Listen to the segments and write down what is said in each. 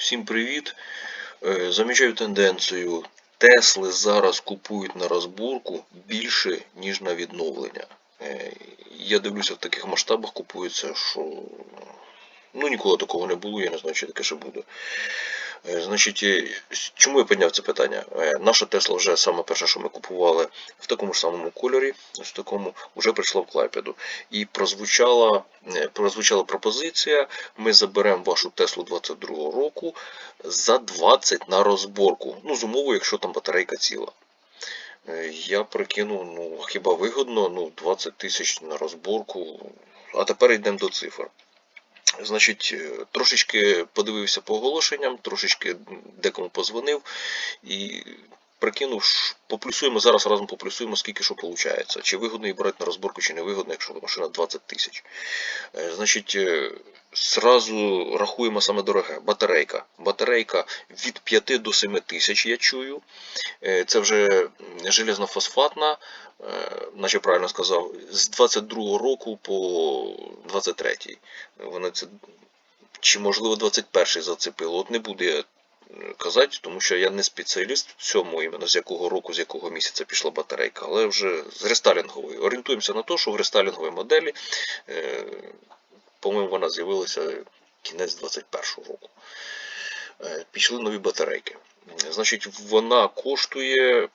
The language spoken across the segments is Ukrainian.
Всім привіт. Е, Замічаю тенденцію. Тесли зараз купують на розбурку більше, ніж на відновлення. Е, Я дивлюся, в таких масштабах купується, що ну, ніколи такого не було, я не знаю, чи таке ще буде. Е, Значить, е, чому я підняв це питання? Е, Наша Тесла вже саме перша, що ми купували в такому ж самому кольорі, в такому, вже прийшла в Клайпеду. І прозвучала, прозвучала пропозиція ми заберемо вашу Теслу 22 року за 20 на розборку. Ну, з умовою, якщо там батарейка ціла. Я прикинув, ну хіба вигодно, ну 20 тисяч на розборку. А тепер йдемо до цифр. Значить, е, трошечки подивився по оголошенням, трошечки декому позвонив і прикинув, поплюсуємо зараз разом поплюсуємо, скільки що виходить. Чи вигодно її брати на розборку, чи не вигодно, якщо машина 20 тисяч. Е, Значить, е, зразу рахуємо саме дороге. Батарейка. Батарейка від 5 до 7 тисяч, я чую. Це вже железно-фосфатна, наче правильно сказав, з 22 року по 23. Вони це чи можливо 21-й зацепило. От не буду я е, казати, тому що я не спеціаліст в цьому, іменно з якого року, з якого місяця пішла батарейка, але вже з рестайлінгової. Орієнтуємося на те, що в рестайлінговій моделі, е, по-моєму, вона з'явилася кінець 21 року. Е, Пішли нові батарейки. Значить, вона коштує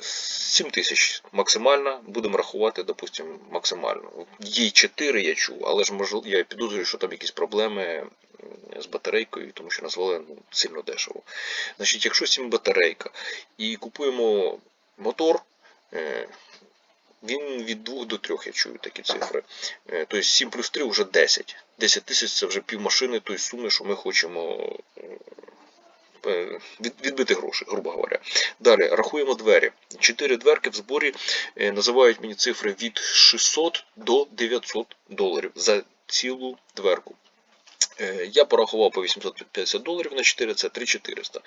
7 тисяч максимальна, будемо рахувати, допустимо, максимально. Їй 4 я чув, але ж можливо, я підозрюю, що там якісь проблеми з батарейкою, тому що назвали ну, сильно дешево. Значить, якщо 7 батарейка і купуємо мотор, е, він від 2 до 3, я чую такі цифри. Е, Тобто 7 плюс 3 вже 10. 10 тисяч це вже пів машини тої суми, що ми хочемо відбити гроші, грубо говоря. Далі рахуємо двері. Чотири дверки в зборі е, називають мені цифри від 600 до 900 доларів за цілу дверку. Е, Я порахував по 850 доларів на 4, це 3400.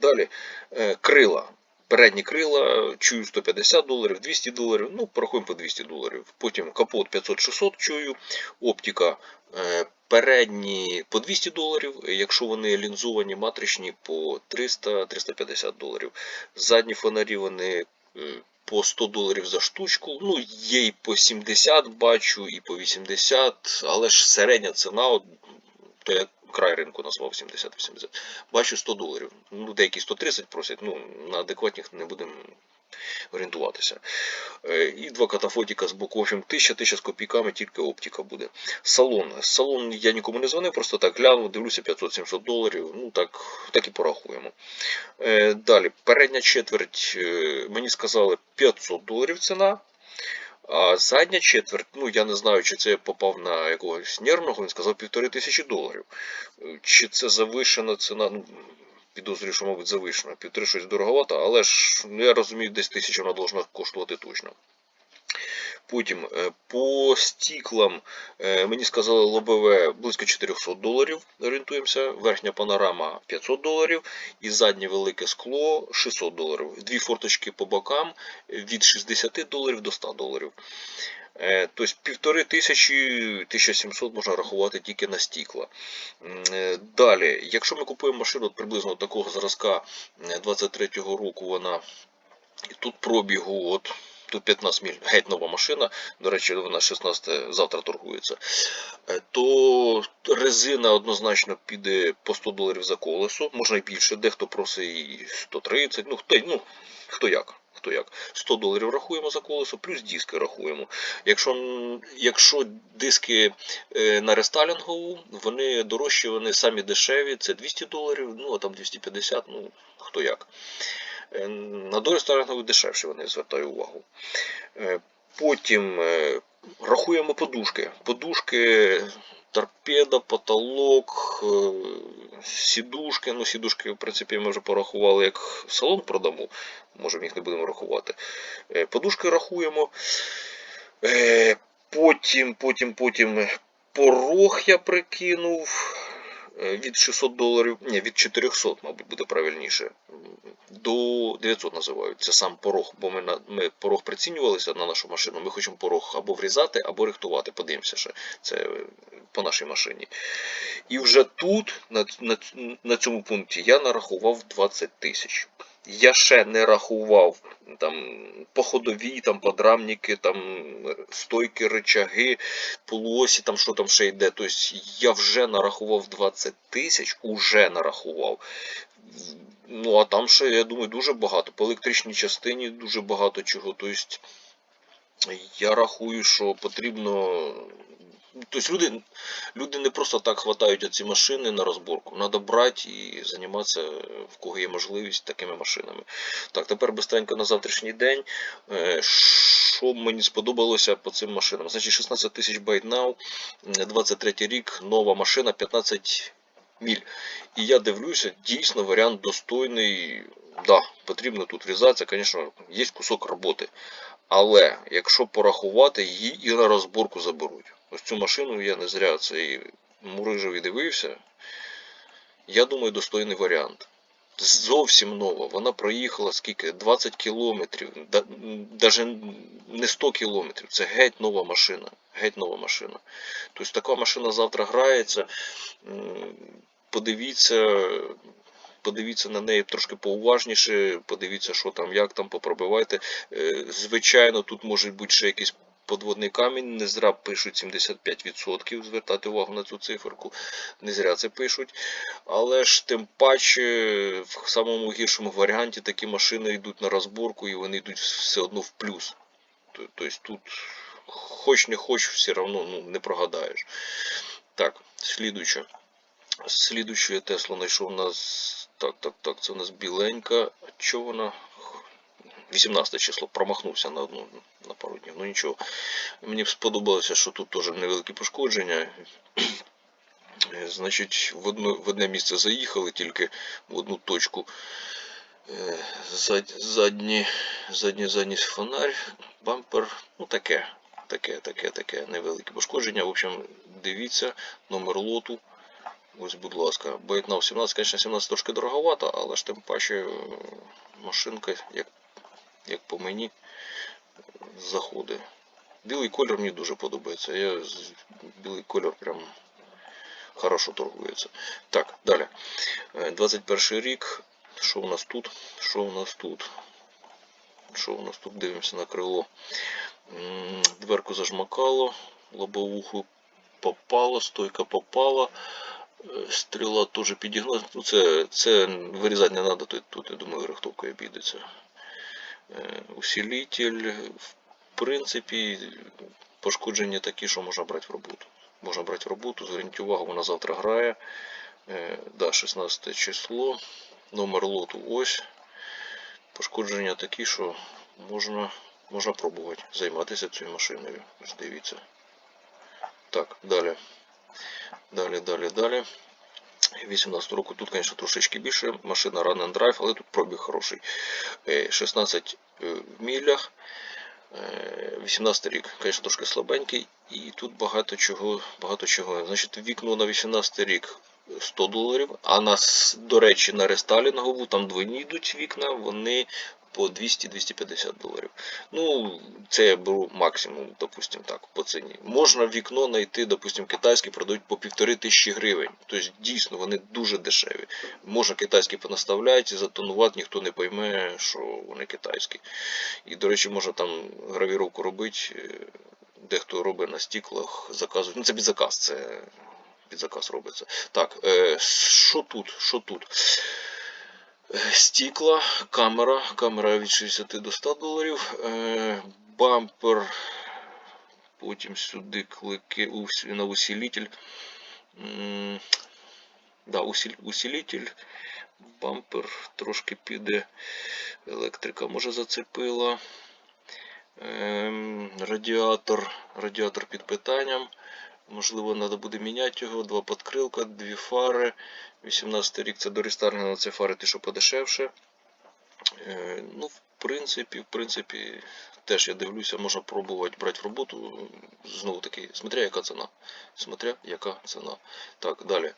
Далі е, крила. Передні крила, чую 150 доларів, 200 доларів, ну, порахуємо по 200 доларів. Потім капот 500-600 чую, оптика е, передні по 200 доларів, якщо вони лінзовані матричні по 300-350 доларів. Задні фонарі вони е, по 100 доларів за штучку. Ну, є і по 70 бачу, і по 80, але ж середня ціна, то я край ринку назвав 70-80. Бачу 100 доларів. Ну, деякі 130 просять, ну, на адекватних не будемо орієнтуватися. Е, І два катафотика з боку. В общем, 1000 1000 з копійками, тільки оптика буде. Салон. Салон я нікому не дзвонив, просто так глянув, дивлюся 500-700 доларів. Ну так, так і порахуємо. Е, Далі, передня четверть, е, мені сказали 500 доларів ціна. А задня четверть, ну я не знаю, чи це я попав на якогось нервного, він сказав півтори тисячі доларів. Чи це завишена ціна? Ну, підозрюю, що, мабуть, завишена. Півтори щось дороговато, але ж ну, я розумію, десь тисяча вона должна коштувати точно. Потім е, по стіклам е, мені сказали лобове близько 400 доларів. Орієнтуємося. Верхня панорама 500 доларів і заднє велике скло 600 доларів. Дві форточки по бокам від 60 доларів до 100 доларів. Тобто півтори тисячі 1700 можна рахувати тільки на стікла. Далі, якщо ми купуємо машину приблизно такого зразка е, 23-го року, вона тут пробігу, от тут 15 міль, геть нова машина, до речі, вона 16 завтра торгується, е, то резина однозначно піде по 100 доларів за колесо, можна і більше, дехто просить і 130, ну хто, ну, хто як. Хто як 100 доларів рахуємо за колесо, плюс диски рахуємо. Якщо, якщо диски е, на рестайлінгову, вони дорожчі, вони самі дешеві, це 200 доларів, ну а там 250, ну хто як. Е, На дорестайлінгові дешевші вони звертаю увагу. Е, Потім е, рахуємо подушки. Подушки, торпеда, потолок, сідушки. Ну, сідушки, в принципі, ми вже порахували, як салон продамо. Може, їх не будемо рахувати. Подушки рахуємо. Потім, потім, потім порог я прикинув. Е, від 600 доларів, ні, від 400, мабуть, буде правильніше, до 900 називають. Це сам порог, бо ми, на, ми порог прицінювалися на нашу машину, ми хочемо порог або врізати, або рихтувати. Подивимося ще. Це е, по нашій машині. І вже тут, на, на, на цьому пункті, я нарахував 20 тисяч. Я ще не рахував там походові, там подрамники, там стойки, рычаги, полуосі, там що там ще йде. Тобто я вже нарахував 20 тисяч, уже нарахував. Ну а там ще, я думаю, дуже багато. По електричній частині дуже багато чого. Тобто я рахую, що потрібно. Тобто люди, люди не просто так хватають ці машини на розборку. Треба брати і займатися, в кого є можливість, такими машинами. Так, тепер бистренько на завтрашній день. Е, Що мені сподобалося по цим машинам? Значить, 16 тисяч байт now, 23 рік, нова машина, 15 міль. І я дивлюся, дійсно варіант достойний. Да, потрібно тут врізатися, звісно, є кусок роботи. Але якщо порахувати, її і на розборку заберуть. Ось цю машину я не зря цей мурижевий дивився. Я думаю, достойний варіант. Зовсім нова. Вона проїхала скільки? 20 кілометрів, навіть не 100 кілометрів. Це геть нова машина. Геть нова машина. Тобто така машина завтра грається. Подивіться, подивіться на неї трошки поуважніше, подивіться, що там, як там, попробивайте. Е, Звичайно, тут може бути ще якийсь подводний камінь, не зря пишуть 75%, звертати увагу на цю циферку, не зря це пишуть. Але ж тим паче, в самому гіршому варіанті такі машини йдуть на розборку і вони йдуть все одно в плюс. Тобто тут хоч не хоч, все одно ну, не прогадаєш. Так, слідуюче. Слідуючу Теслу знайшов у нас. Так, так, так, це у нас біленька. Чого вона? 18 число промахнувся на одну на пару днів. Ну нічого. Мені сподобалося, що тут теж невеликі пошкодження. Е, Значить, в, одно, в одне місце заїхали, тільки в одну точку. Е, Зад, задній, задній, фонарь, бампер, ну таке, таке, таке, таке невелике пошкодження. В общем, дивіться, номер лоту. Ось, будь ласка, Бейтнав 17, звісно, 17 трошки дороговато, але ж тим паче е, машинка, як, як по мені, заходить. Білий колір мені дуже подобається. Я білий колір прям хорошо торгується. Так, далі. Е, 21 рік. Що у нас тут? Що у нас тут? Що у нас тут? Дивимося на крило. Дверку зажмакало, лобовуху попало, стойка попала. Е, Стріла теж підігнула. Ну, це, це вирізати не треба, тут, тут, я думаю, рихтовкою обійдеться. Е, Усилитель, в принципі, пошкодження такі, що можна брати в роботу. Можна брати в роботу, зверніть увагу, вона завтра грає. Е, Да, 16 число. Номер лоту ось. Пошкодження такі, що можна, можна пробувати займатися цією машиною. Ось дивіться. Так, далі. Далі, далі, далі. 18 року тут, звісно, трошечки більше. Машина Run and Drive, але тут пробіг хороший. Е, 16 е, в мілях. Е, 18 рік, звісно, трошки слабенький. І тут багато чого, багато чого. Значить, вікно на 18 рік 100 доларів, а нас, до речі, на рестайлінгову, там двойні йдуть вікна, вони по 200-250 доларів. Ну, це я беру максимум, допустим, так, по ціні. Можна вікно знайти, допустим, китайське продають по півтори тисячі гривень. Тобто, дійсно, вони дуже дешеві. Можна китайські понаставляти, затонувати, ніхто не пойме, що вони китайські. І, до речі, можна там гравіровку робити. е, Дехто робить на стіклах, заказують. Ну, це під заказ, це під заказ робиться. Так, е, тут? Що тут? Стікла, камера, камера від 60 до 100 доларів, е, бампер, потім сюди клики на усилитель. Да, усилитель, бампер трошки піде, електрика може зацепила. Ем, радіатор, радіатор під питанням. Можливо, треба буде міняти його. Два подкрилка, дві фари. 18 рік це до рестайлінга, це фари ті, що подешевше. Е, ну, в принципі, в принципі, теж я дивлюся, можна пробувати брати в роботу. Знову таки, смотря яка ціна. Смотря яка ціна. Так, далі.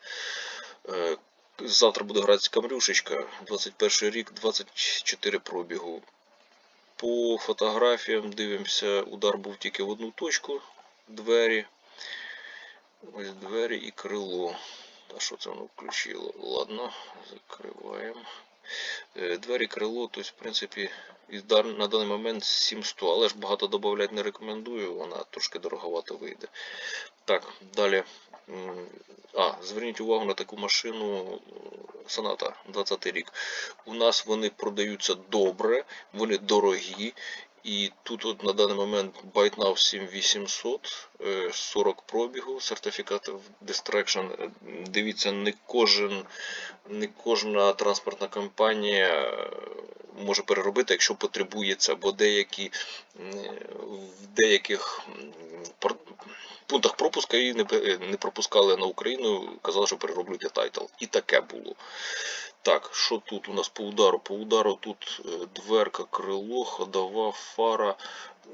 Е, Завтра буде гратися камрюшечка, 21 рік, 24 пробігу. По фотографіям дивимося, удар був тільки в одну точку, двері. Ось двері і крило. А що це воно включило? Ладно, закриваємо. Е, Двері крило, тобто, в принципі, на даний момент 700, але ж багато додавати не рекомендую, вона трошки дороговато вийде. Так, далі. А, зверніть увагу на таку машину Соната 20 рік. У нас вони продаються добре, вони дорогі. І тут от на даний момент ByteNow 7800, е, 40 пробігу, сертифікат Distraction. Е, Дивіться, не кожен, не кожна транспортна компанія е, може переробити, якщо потребується, бо деякі в деяких пунктах пропуска її не, пе- не пропускали на Україну, казали, що перероблюйте тайтл. І таке було. Так, що тут у нас по удару? По удару тут е, дверка, крило, ходова, фара.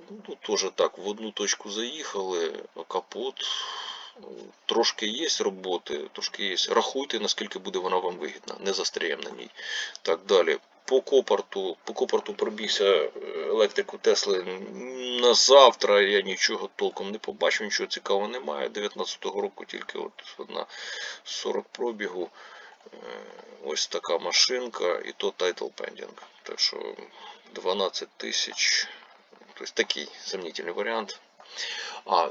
Ну, теж так, в одну точку заїхали, капот. ну, Трошки є роботи, трошки є. Рахуйте, наскільки буде вона вам вигідна. Не застряємо на ній. Так, далі. По копарту, по копарту пробігся е, електрику Тесли на завтра. Я нічого толком не побачив, нічого цікавого немає. 19-го року тільки от одна 40 пробігу. Ось така машинка, і то title pending. Так що 12 тисяч. Тобто такий сомнительний варіант. А,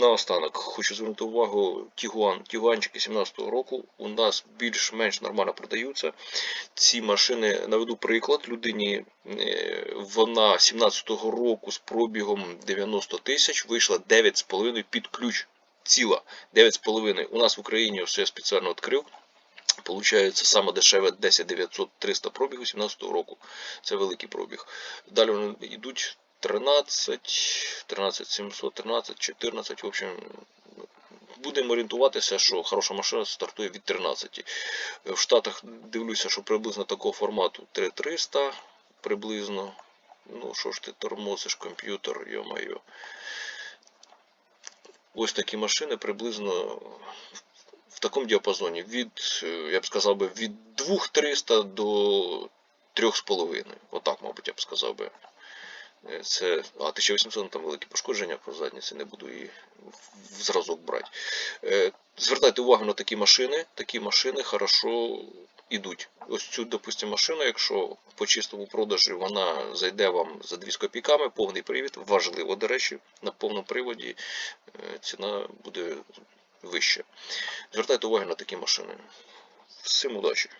наостанок хочу звернути увагу, Тігуан, Тігуанчики 17-го року у нас більш-менш нормально продаються. Ці машини, наведу приклад, людині е, вона 17-го року з пробігом 90 тисяч вийшла 9,5 під ключ. Ціла 9,5. У нас в Україні я спеціально відкрив. Получається саме дешеве 10 900 300 пробігу 17 року. Це великий пробіг. Далі вони йдуть 13, 13 700, 13, 14. В общем, будемо орієнтуватися, що хороша машина стартує від 13. В Штатах дивлюся, що приблизно такого формату 3300 приблизно. Ну, що ж ти тормозиш комп'ютер, йо-моє. Ось такі машини приблизно такому діапазоні від, е, я б сказав би, від 2300 до 3,5. Отак, мабуть, я б сказав би. Е, Це, а 1800 там великі пошкодження по задніці, не буду її в зразок брати. Е, Звертайте увагу на такі машини. Такі машини хорошо йдуть. Ось цю, допустимо, машину, якщо по чистому продажі вона зайде вам за 2 з копійками, повний привід, важливо, до речі, на повному приводі ціна буде вища. Звертайте увагу на такі машини. Всім удачі!